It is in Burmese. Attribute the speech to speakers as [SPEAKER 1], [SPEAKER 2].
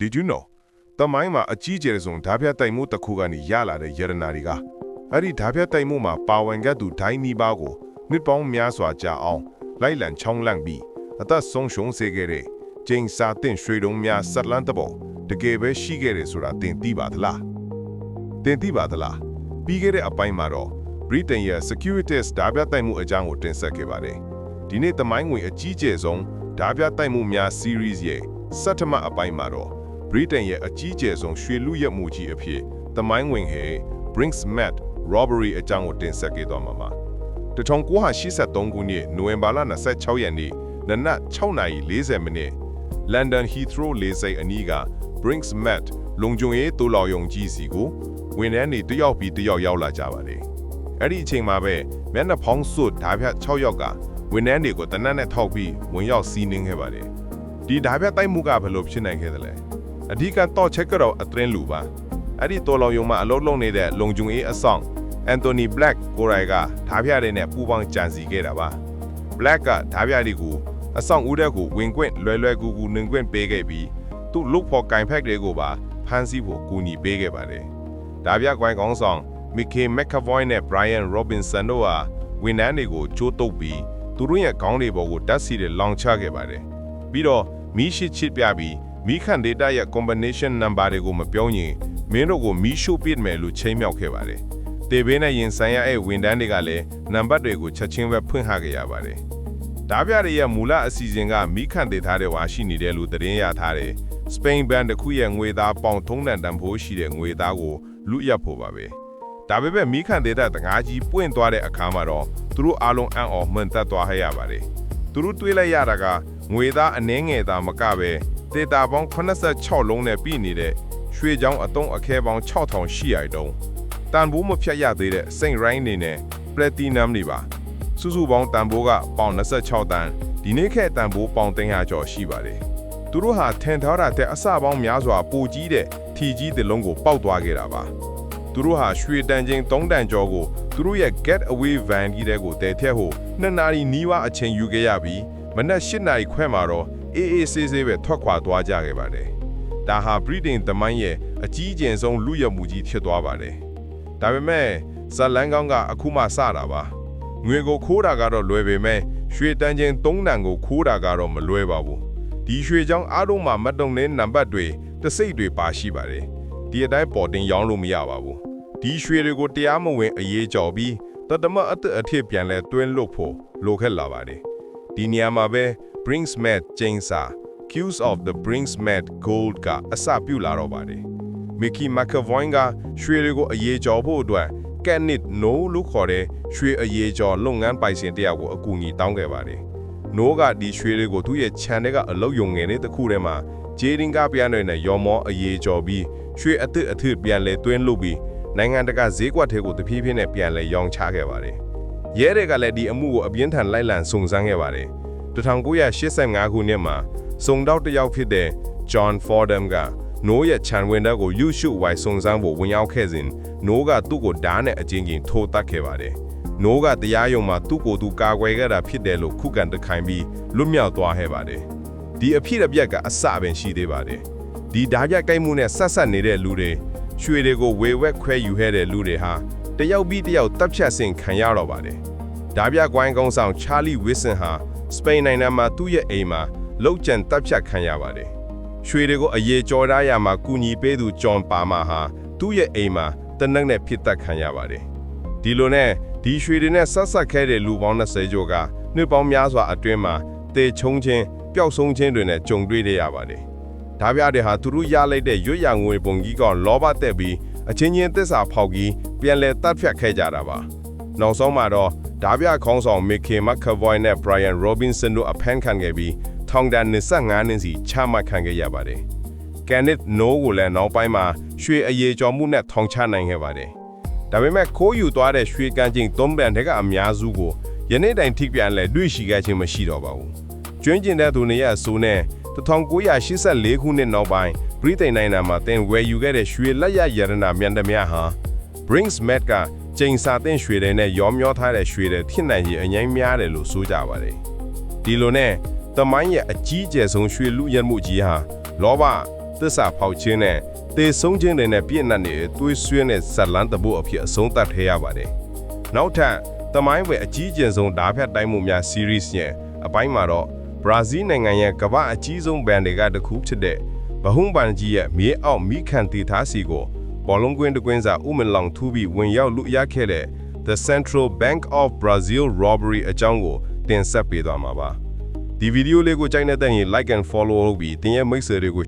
[SPEAKER 1] Did you know တမိုင်းမှာအကြီးကျယ်ဆုံးဓာပြတိုက်မှုတစ်ခုကနေရလာတဲ့ယရနာတွေကအဲ့ဒီဓာပြတိုက်မှုမှာပါဝင်ခဲ့သူဒိုင်းနီပါကိုနှစ်ပေါင်းများစွာကြာအောင်လိုက်လံချောင်းလန့်ပြီးအသက်ဆုံးရှုံးစေခဲ့တဲ့ဂျိန်စာတင်ရွှေတုံးများဆက်လန်းတဘောတကယ်ပဲရှိခဲ့တယ်ဆိုတာသင်သိပါသလားသင်သိပါသလားပြီးခဲ့တဲ့အပိုင်းမှာတော့ Britain ရဲ့ Securities ဓာပြတိုက်မှုအကြောင်းကိုတင်ဆက်ခဲ့ပါတယ်ဒီနေ့တမိုင်းဝင်အကြီးကျယ်ဆုံးဓာပြတိုက်မှုများ series ရဲ့စက်ထမအပိုင်းမှာတော့ Britain ရဲ့အကြီးကျယ်ဆုံးရွှေလူရက်မှုကြီးအဖြစ်တမိုင်းဝင်ဟဲ Brinksmet robbery အကြောင်းကိုတင်ဆက်ခဲ့သွားမှာပါ1983ခုနှစ်နိုဝင်ဘာလ26ရက်နေ့နနက်6:40မိနစ် London Heathrow လေဆိပ်အနီးက Brinksmet လုံခြုံရေးတူလောင်ယုံကြီးစီကိုဝန်ထမ်းတွေတယောက်ပြီးတယောက်ရောက်လာကြပါတယ်အဲ့ဒီအချိန်မှာပဲမျက်နှာဖောင်းစွတ်ဓာပြ6ယောက်ကဝန်ထမ်းတွေကိုတနက်နဲ့ထောက်ပြီးဝင်ရောက်စီးနှင်းခဲ့ပါတယ်ဒီဓာပြတိုက်မှုကဘယ်လိုဖြစ်နိုင်ခဲ့သလဲ အဓိကတော့ချက်ကတော့အသင်းလူပါအဲ့ဒီတော်လောင်ယုံမှာအလုပ်လုပ်နေတဲ့လုံခြုံရေးအဆောင်အန်တိုနီဘလက်ကိုရိုင်ကဓာပြတဲ့နဲ့ပူပေါင်းကြံစီခဲ့တာပါဘလက်ကဓာပြတွေကိုအဆောင်ဦးတဲ့ကိုဝင်ခွင့်လွယ်လွယ်ကူကူနှင်ခွင့်ပေးခဲ့ပြီးသူ့လုတ်ဖို့ကင်ဖက်တွေကိုပါဖမ်းဆီးဖို့ကူညီပေးခဲ့ပါတယ်ဓာပြကွိုင်းကောင်းဆောင်မီကေမက်ကဗွိုင်းနဲ့ဘရိုင်ယန်ရောဘင်ဆန်တို့ဟာဝန်ထမ်းတွေကိုကြိုးတုပ်ပြီးသူတို့ရဲ့ခေါင်းတွေပေါ်ကိုဓာတ်ဆီတွေလောင်ချခဲ့ပါတယ်ပြီးတော့မီးရှိချစ်ပြပြီး မီးခန့် data ရဲ့ combination number တွေကိုမပြောရင်မင်းတို့ကိုမီးရှို့ပစ်မယ်လို့ချိန်မြောက်ခဲ့ပါတယ်။တေဘေးနဲ့ရင်ဆိုင်ရတဲ့ဝန်ထမ်းတွေကလည်းနံပါတ်တွေကိုချက်ချင်းပဲဖွင့်ဟခဲ့ရပါတယ်။ဒါပြရရဲ့မူလအစီအစဉ်ကမီးခန့်ဒေထားတဲ့ဝါရှိနေတယ်လို့သတင်းရထားတယ်။ Spain band တစ်ခုရဲ့ငွေသားပေါင်ထုံးတန်တန်ဖိုးရှိတဲ့ငွေသားကိုလူရက်ဖို့ပါပဲ။ဒါပေမဲ့မီးခန့်ဒေတာတငါးကြီးပွင့်သွားတဲ့အခါမှာတော့သူတို့အားလုံးအံ့ဩမှန်သက်သွားဟရပါတယ်။သူတို့တွေးလိုက်ရတာကငွေသားအနှဲငယ်သားမကပဲ ဒေတာပေါင်း86လုံးနဲ့ပြည်နေတဲ့ရွှေချောင်းအတုံးအခဲပေါင်း6000ရှိရတုံးတန်ဖိုးမဖြတ်ရသေးတဲ့စိန်ရိုင်းနေနဲ့ပလက်တီနမ်တွေပါစုစုပေါင်းတန်ဖိုးကပေါင်26တန်ဒီနေ့ခက်တန်ဖိုးပေါင်300ကျော်ရှိပါတယ်သူတို့ဟာထင်ထားတာတဲ့အစပေါင်းများစွာပိုကြီးတဲ့ထီကြီးတစ်လုံးကိုပောက်သွားခဲ့တာပါသူတို့ဟာရွှေတန်ချင်း3တန်ကျော်ကိုသူတို့ရဲ့ get away van ကြီးတဲ့ကိုတည်ထက်ဖို့နှစ်နာရီနီးပါးအချိန်ယူခဲ့ရပြီးမနက်၈နာရီခွဲမှာတော့ အေးအေးဆေးဆေးပဲထွက်ခွာသွားကြခဲ့ပါတယ်။ဒါဟာ Britain သမိုင်းရဲ့အကြီးကျယ်ဆုံးလူရမှုကြီးဖြစ်သွားပါတယ်။ဒါပေမဲ့ဇလန်ကောင်းကအခုမှစတာပါ။ငွေကိုခိုးတာကတော့လွယ်ပေမဲ့ရွှေတန်းချင်း၃တန်ကိုခိုးတာကတော့မလွယ်ပါဘူး။ဒီရွှေချောင်းအားလုံးမှာမတုံတဲ့နံပါတ်တွေတစိတ်တွေပါရှိပါတယ်။ဒီအတိုင်းပေါ်တင်ရောင်းလို့မရပါဘူး။ဒီရွှေတွေကိုတရားမဝင်အရေးကြော်ပြီးတတမအတအထစ်ပြန်လဲတွင်းလွတ်ဖို့လိုခဲ့လာပါတယ်။ဒီနေရာမှာပဲ Brinksmet ကျင်းစာ Cues of the Brinksmet Gold ကအစပြုလာတော့ပါတယ်။ Mickey McAvoy ကရွှေတွေကိုအရေးကြော်ဖို့အတွက် Kenneth No လို့ခေါ်တဲ့ရွှေအရေးကြော်လုပ်ငန်းပိုင်ရှင်တယောက်ကိုအကူအညီတောင်းခဲ့ပါတယ်။ No ကဒီရွှေတွေကိုသူ့ရဲ့ channel ကအလုပ်ယုံငယ်တဲ့တစ်ခုထဲမှာဂျေရင်ကပြန်းတွေနဲ့ရော်မောအရေးကြော်ပြီးရွှေအသစ်အသစ်ပြန်လဲတွင်းလုပ်ပြီးနိုင်ငံတကာဈေးကွက်ထဲကိုတဖြည်းဖြည်းနဲ့ပြန်လဲရောင်းချခဲ့ပါတယ်။ရဲတွေကလည်းဒီအမှုကိုအပြင်းထန်လိုက်လံစုံစမ်းခဲ့ပါတယ်။ 1985ခုနှစ်မှာစုံတော့တယောက်ဖြစ်တဲ့ John Fordham ကနိုးရဲ့ခြံဝင်တဲ့ကိုယူရှုဝိုင်စုံစမ်းဖို့ဝင်ရောက်ခဲ့စဉ်နိုးကသူ့ကိုဓာတ်နဲ့အချင်းချင်းထိုးတက်ခဲ့ပါတယ်။နိုးကတရားရုံမှာသူ့ကိုယ်သူကာကွယ်ခဲ့တာဖြစ်တယ်လို့ခုခံတခိုင်ပြီးလွတ်မြောက်သွားခဲ့ပါတယ်။ဒီအဖြစ်အပျက်ကအစပင်ရှိသေးပါတယ်။ဒီဓာတ်ပြကိုက်မှုနဲ့ဆက်ဆက်နေတဲ့လူတွေရွှေတွေကိုဝေဝက်ခွဲယူခဲ့တဲ့လူတွေဟာတယောက်ပြီးတယောက်တပ်ဖြတ်ဆင်ခံရတော့ပါတယ်။ဓာတ်ပြကွိုင်းကုန်းဆောင်ချာလီဝစ်ဆန်ဟာ စပိန်နိုင်ငံမှာသူ့ရဲ့အိမ်မှာလောက်ကျန်တပ်ဖြတ်ခံရပါတယ်။ရွှေတွေကိုအရေးကြော်ထားရမှာကူညီပေးသူဂျွန်ပါမာဟာသူ့ရဲ့အိမ်မှာတနက်နဲ့ဖြစ်သက်ခံရပါတယ်။ဒီလိုနဲ့ဒီရွှေတွေနဲ့ဆက်ဆက်ခဲ့တဲ့လူပေါင်း20ကျော်ကနှစ်ပေါင်းများစွာအတွင်းမှာတေချုံချင်းပျောက်ဆုံးခြင်းတွေနဲ့ကြုံတွေ့ရပါတယ်။ဒါပြတဲ့ဟာသူတို့ရလိုက်တဲ့ရွတ်ရငွေပုံကြီးကလောဘတက်ပြီးအချင်းချင်းသစ္စာဖောက်ပြီးပြန်လဲတတ်ဖြတ်ခဲ့ကြတာပါ။နောက်ဆုံးမှာတော့ ဒါပြခေါင်းဆောင်မီကေမက်ခဗွိုင်နဲ့ Brian Robinson တို့အဖမ်းခံခဲ့ပြီးထောင်ဒဏ်25နှစ်စီချမှတ်ခံခဲ့ရပါတယ်။ Kenneth No ကိုလည်းနောက်ပိုင်းမှာရွှေအရေးကြော်မှုနဲ့ထောင်ချနိုင်ခဲ့ပါတယ်။ဒါပေမဲ့ခိုးယူသွားတဲ့ရွှေကန်းချင်းသုံးပန်တွေကအများစုကိုယနေ့တိုင်ထိပြန်လဲတွေ့ရှိခဲ့ခြင်းမရှိတော့ပါဘူး။ကျွင်းကျင်တဲ့သူတွေရဲ့အဆိုနဲ့1984ခုနှစ်နောက်ပိုင်းဗြိတိန်နိုင်ငံမှာတင်ဝယ်ယူခဲ့တဲ့ရွှေလက်ရရတနာမြန်တမဟာ Brinksmet က ကျိန်စာတဲ့ရွှေတွေနဲ့ရောမျောထားတဲ့ရွှေတွေဖြစ်နိုင်ရင်အငိမ့်များတယ်လို့ဆိုကြပါတယ်ဒီလိုနဲ့တမိုင်းရဲ့အကြီးကျယ်ဆုံးရွှေလူရက်မှုကြီးဟာလောဘ
[SPEAKER 2] သစ္စာဖောက်ခြင်းနဲ့တေဆုံးခြင်းတွေနဲ့ပြည့်နှက်နေသွေးဆွေးနဲ့ဇလန်းတဘို့အဖြစ်အဆုံးသတ်ထည့်ရပါတယ်။နောက်ထပ်တမိုင်းဝယ်အကြီးကျယ်ဆုံးဓာတ်ဖြတ်တိုင်းမှုများ series ရဲ့အပိုင်းမှာတော့ဘရာဇီးနိုင်ငံရဲ့ကမ္ဘာအကြီးဆုံးဘဏ်တွေကတစ်ခုဖြစ်တဲ့ဘဟုံဘန်ကြီးရဲ့မြေအောက်မိခံတီသားစီကို ဘောလုံးကွင်းတကွင်းစာဥမင်လောင်ထူပြီးဝင်ရောက်လူရခဲ့တဲ့ The Central Bank of Brazil Robbery အကြောင်းကိုတင်ဆက်ပေးသွားမှာပါဒီဗီဒီယိုလေးကိုကြိုက်နေတဲ့ရင် like and follow လုပ်ပြီးတင်ရဲ့မိတ်ဆွေတွေကို